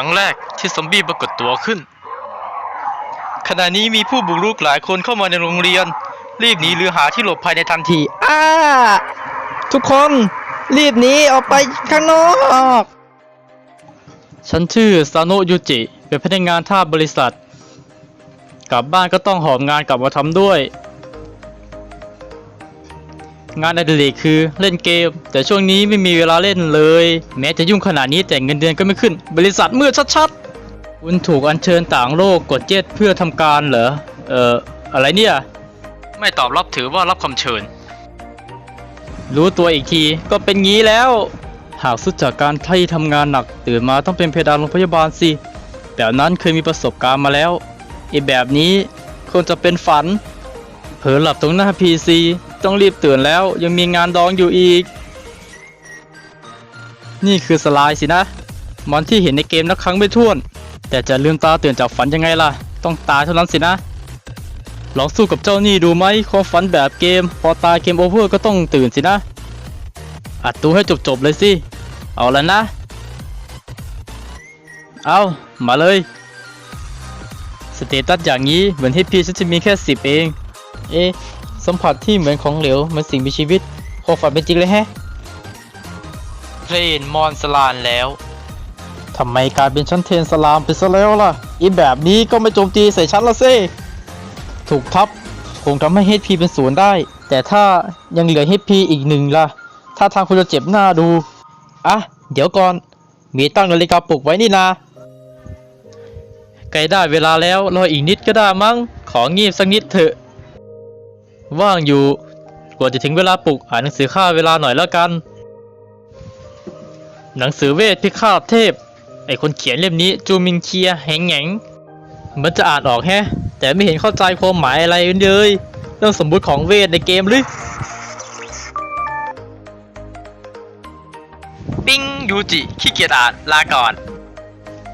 รั้งแรกที่ซอมบี้ปรากฏตัวขึ้น ขณะนี้มีผู้บุกรุกหลายคนเข้ามาในโรงเรียน รีบหนีหรือหาที่หลบภัยในทันที อ้า ทุกคนรีบหนีออกไปข้างนอก ฉันชื่อซาโนะยูจิ เป็นพนักงานท่าบริษัท กลับบ้านก็ต้องหอบงานกลับมาทำด้วย งานอดิเรกคือเล่นเกม แต่ช่วงนี้ไม่มีเวลาเล่นเลย แม้จะยุ่งขนาดนี้แต่เงินเดือนก็ไม่ขึ้น บริษัทมืดชัดๆ คุณถูกอัญเชิญต่างโลกกดเจ็ตเพื่อทำการเหรอ เอ่อ อะไรเนี่ย ไม่ตอบรับถือว่ารับคำเชิญ รู้ตัวอีกทีก็เป็นงี้แล้ว หากสุดจากการที่ทำงานหนักตื่นมาต้องเป็นเพดานโรงพยาบาลสิ แบบนั้นเคยมีประสบการณ์มาแล้วไอีแบบนี้คงจะเป็นฝัน เผลอหลับตรงหน้า PC ต้องรีบตื่นแล้วยังมีงานดองอยู่อีก นี่คือสไลด์สินะมอนที่เห็นในเกมนักครั้งไม่ถ้วน แต่จะลืมตาตื่นจากฝันยังไงล่ะ ต้องตายเท่านั้นสินะ ลองสู้กับเจ้านี่ดูไหมความฝันแบบเกม พอตายเกมโอเวอร์ก็ต้องตื่นสินะ อัดตัวให้จบๆเลยสิ เอาแล้วนะ เอามาเลย สเตตัสอย่างนี้เหมือนให้พี่ฉันจะมีแค่สิบเอง เอ๊ะ สัมผัสที่เหมือนของเหลวเหมือนสิ่งมีชีวิตความฝันเป็นจริงเลยแฮะเพลนมอนสลานแล้วทำไมกลายเป็นชั้นเทนสลามไปซะแล้วล่ะอีแบบนี้ก็ไม่โจมตีใส่ฉันละสิถูกทับคงทำให้ HP เป็นศูนย์ได้ แต่ถ้ายังเหลือ HP อีกหนึ่งล่ะ ถ้าทางคุณจะเจ็บหน้าดู อะ เดี๋ยวก่อน มีตั้งนาฬิกาปลุกไว้นี่นาใกล้ได้เวลาแล้วรออีกนิดก็ได้มั้ง ของงีบสักนิดเถอะ ว่างอยู่ กว่าจะถึงเวลาปลุกอ่านหนังสือค่าเวลาหน่อยแล้วกัน หนังสือเวทพิฆาตเทพ ไอคนเขียนเล่มนี้จูมิงเคียแหงแหงเหมันจะอ่านออกแฮะ แต่ไม่เห็นเข้าใจความหมายอะไรเลยเรื่องสมมุติของเวทในเกมหรือปิ้งยูจิขี้เกียจอ่านลาก่อน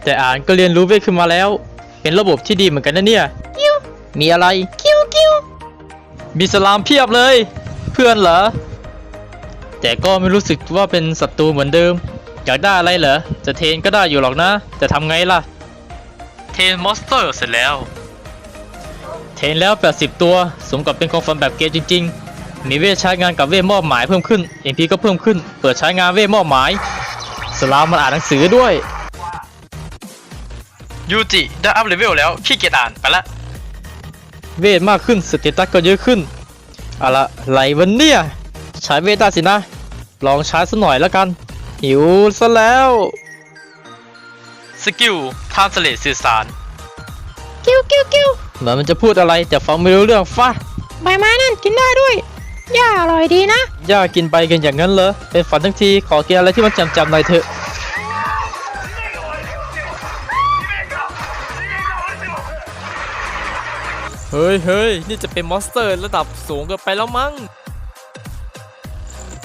แต่อ่านก็เรียนรู้เวทขึ้นมาแล้ว เป็นระบบที่ดีเหมือนกันนะเนี่ย มีอะไรคิวคิว มีสลามเพียบเลย เพื่อนเหรอ แต่ก็ไม่รู้สึกว่าเป็นศัตรูเหมือนเดิม อยากได้อะไรเหรอ จะเทรนก็ได้อยู่หรอกนะ จะทำไงล่ะ เทนมอนสเตอร์เสร็จแล้ว เทรนแล้ว 80 ตัว สมกับเป็นของฟันแบบเกมจริง ๆ มีเวทใช้งานกับเวทมอบหมายเพิ่มขึ้น MP ก็เพิ่มขึ้น เปิดใช้งานเวทมอบหมาย สลามมันอ่านหนังสือด้วย ยูจิได้อัพเลเวลแล้วขี้เกียจอ่านไปละ เวทมากขึ้นสเตตัสก็เยอะขึ้นเอาละไรวันเนี่ยใช้เวทได้สินะ ลองใช้สักหน่อยแล้วกัน หิวซะแล้วสกิลทานสเลตสื่อสารกิ้วกิ้วกิ้วเหมือนมันจะพูดอะไรแต่ฟังไม่รู้เรื่องฟ้าใบไม้นั่นกินได้ด้วยย่าอร่อยดีนะย่ากินไปกันอย่างนั้นเหรอเป็นฝันทั้งทีขอกินอะไรที่มันจำๆหน่อยเถอะ ฮ้ยเฮ้ยนี่จะเป็นมอนสเตอร์ระดับสูงเกินไปแล้วมั้ง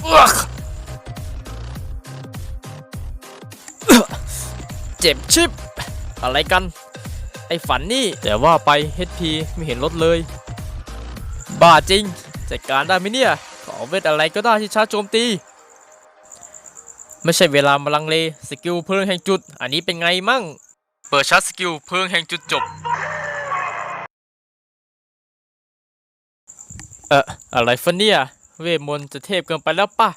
เอื้อกเจ็บชิบ อะไรกัน ไอฝันนี่ แต่ว่าไป HP ไม่เห็นลดเลย บ้าจริง จัดการได้ไหมเนี่ย ขอเวทอะไรก็ได้ที่ชาร์จโจมตี ไม่ใช่เวลามาลังเล สกิลเพลิงแห่งจุด อันนี้เป็นไงมั่ง เปิดชาร์จสกิลเพิงแห่งจุดจบ เอออะไรฟะเนี่ย เวทมนต์จะเทพเกินไปแล้วป่ะ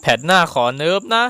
แผดหน้าขอเนิร์ฟนะ